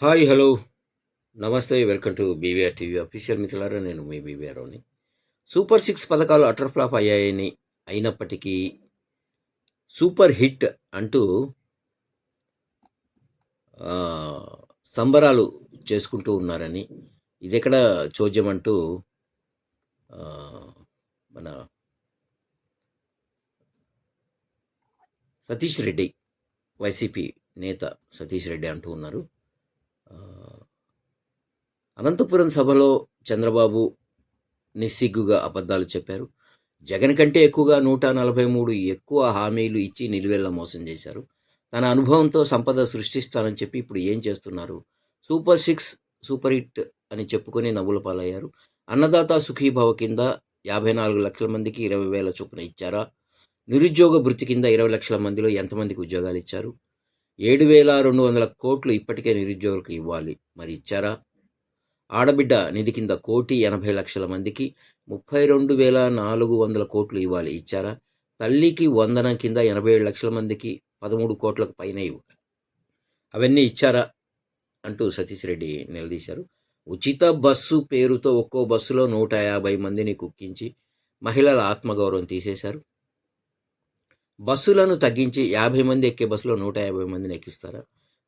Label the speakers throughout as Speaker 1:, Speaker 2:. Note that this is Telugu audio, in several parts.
Speaker 1: Hi hello. నమస్తే welcome to BVR TV official మిత్రులారా నేను మీ బీవీఆర్ని సూపర్ సిక్స్ పథకాలు అటర్ ఫ్లాప్ అయ్యాయని అయినప్పటికీ సూపర్ హిట్ అంటూ సంబరాలు చేసుకుంటూ ఉన్నారని ఇది ఎక్కడ చోద్యం అంటూ మన సతీష్ రెడ్డి వైసీపీ నేత సతీష్ రెడ్డి అంటూ ఉన్నారు. అనంతపురం సభలో చంద్రబాబు నిస్సిగ్గుగా అబద్ధాలు చెప్పారు. జగన్ కంటే ఎక్కువగా నూట నలభై మూడు ఎక్కువ హామీలు ఇచ్చి నిలువెల్ల మోసం చేశారు. తన అనుభవంతో సంపద సృష్టిస్తానని చెప్పి ఇప్పుడు ఏం చేస్తున్నారు? సూపర్ సిక్స్ సూపర్ హిట్ అని చెప్పుకొని నవ్వుల పాలయ్యారు. అన్నదాత సుఖీభావ కింద యాభై నాలుగు లక్షల మందికి ఇరవై వేల చొప్పున ఇచ్చారా? నిరుద్యోగ భృతి కింద ఇరవై లక్షల మందిలో ఎంతమందికి ఉద్యోగాలు ఇచ్చారు? ఏడు వేల రెండు వందల కోట్లు ఇప్పటికే నిరుద్యోగులకు ఇవ్వాలి. మరి ఇచ్చారా? ఆడబిడ్డ నిధి కింద కోటి ఎనభై లక్షల మందికి ముప్పై రెండు వేల నాలుగు వందల కోట్లు ఇవ్వాలి. ఇచ్చారా? తల్లికి వందనం కింద ఎనభై ఏడు లక్షల మందికి పదమూడు కోట్లకు పైన ఇవ్వాలి. అవన్నీ ఇచ్చారా? అంటూ సతీష్ రెడ్డి నిలదీశారు. ఉచిత బస్సు పేరుతో ఒక్కో బస్సులో నూట యాభై మందిని కుక్కించి మహిళల ఆత్మగౌరవం తీసేశారు. బస్సులను తగ్గించి యాభై మంది ఎక్కే బస్సులో నూట యాభై మందిని ఎక్కిస్తారా?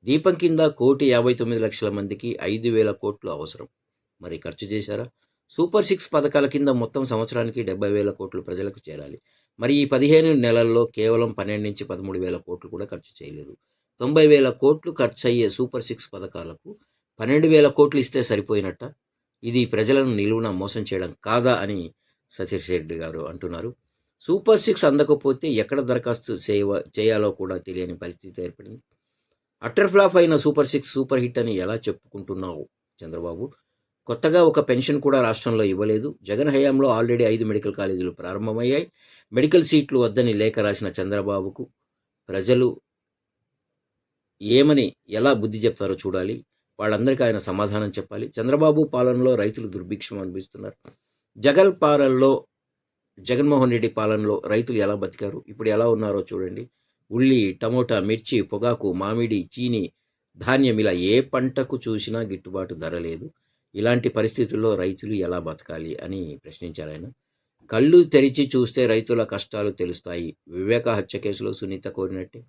Speaker 1: దీపం కింద కోటి యాభై తొమ్మిది లక్షల మందికి ఐదు వేల కోట్లు అవసరం. మరి ఖర్చు చేశారా? సూపర్ సిక్స్ పథకాల కింద మొత్తం సంవత్సరానికి డెబ్బై వేల కోట్లు ప్రజలకు చేరాలి. మరి ఈ పదిహేను నెలల్లో కేవలం పన్నెండు నుంచి పదమూడు వేల కోట్లు కూడా ఖర్చు చేయలేదు. తొంభై వేల కోట్లు ఖర్చు అయ్యే సూపర్ సిక్స్ పథకాలకు పన్నెండు వేల కోట్లు ఇస్తే సరిపోయినట్ట? ఇది ప్రజలను నిలువున మోసం చేయడం కాదా అని సతీష్ రెడ్డి గారు అంటున్నారు. సూపర్ సిక్స్ అందకపోతే ఎక్కడ దరఖాస్తు చేయ చేయాలో కూడా తెలియని పరిస్థితి ఏర్పడింది. అట్టర్ ఫ్లాప్ అయిన సూపర్ సిక్స్ సూపర్ హిట్ అని ఎలా చెప్పుకుంటున్నావు చంద్రబాబు? కొత్తగా ఒక పెన్షన్ కూడా రాష్ట్రంలో ఇవ్వలేదు. జగన్ హయాంలో ఆల్రెడీ ఐదు మెడికల్ కాలేజీలు ప్రారంభమయ్యాయి. మెడికల్ సీట్లు వద్దని లేఖ రాసిన చంద్రబాబుకు ప్రజలు ఏమని ఎలా బుద్ధి చెప్తారో చూడాలి. వాళ్ళందరికీ ఆయన సమాధానం చెప్పాలి. చంద్రబాబు పాలనలో రైతులు దుర్భిక్షం అనిపిస్తున్నారు. జగన్ పాలనలో జగన్మోహన్ రెడ్డి పాలనలో రైతులు ఎలా బతికారు? ఇప్పుడు ఎలా ఉన్నారో చూడండి. ఉల్లి టమోటా మిర్చి పొగాకు మామిడి చీని ధాన్యం ఇలా ఏ పంటకు చూసినా గిట్టుబాటు ధర లేదు. ఇలాంటి పరిస్థితుల్లో రైతులు ఎలా బతకాలి అని ప్రశ్నించారు ఆయన. కళ్ళు తెరిచి చూస్తే రైతుల కష్టాలు తెలుస్తాయి. వివేక హత్య కేసులో సునీత కోరినట్టే.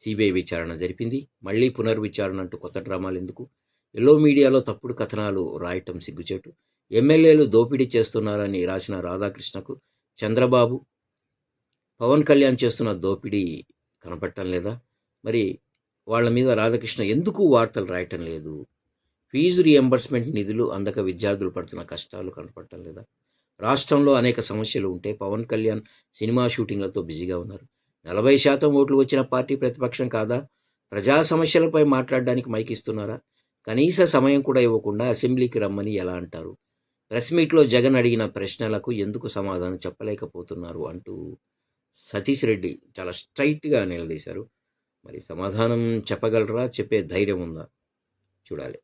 Speaker 1: సిబిఐ విచారణ జరిపింది. మళ్ళీ పునర్విచారణ అంటూ కొత్త డ్రామాలు ఎందుకు? ఎల్లో మీడియాలో తప్పుడు కథనాలు రాయటం సిగ్గుచేటు. ఎమ్మెల్యేలు దోపిడీ చేస్తున్నారని రాసిన రాధాకృష్ణకు చంద్రబాబు పవన్ కళ్యాణ్ చేస్తున్న దోపిడీ కనపడటం లేదా? మరి వాళ్ళ మీద రాధాకృష్ణ ఎందుకు వార్తలు రాయటం లేదు? ఫీజు రియంబర్స్మెంట్ నిధులు అందక విద్యార్థులు పడుతున్న కష్టాలు కనపడటం లేదా? రాష్ట్రంలో అనేక సమస్యలు ఉంటే పవన్ కళ్యాణ్ సినిమా షూటింగ్లతో బిజీగా ఉన్నారు. నలభై శాతం ఓట్లు వచ్చిన పార్టీ ప్రతిపక్షం కాదా? ప్రజా సమస్యలపై మాట్లాడడానికి మైకిస్తున్నారా కనీస సమయం కూడా ఇవ్వకుండా అసెంబ్లీకి రమ్మని ఎలా అంటారు? ప్రెస్ మీట్లో జగన్ అడిగిన ప్రశ్నలకు ఎందుకు సమాధానం చెప్పలేకపోతున్నారు అంటూ సతీష్ రెడ్డి చాలా స్ట్రైట్గా నిలదీశారు. మరి సమాధానం చెప్పగలరా? చెప్పే ధైర్యం ఉందా? చూడాలి.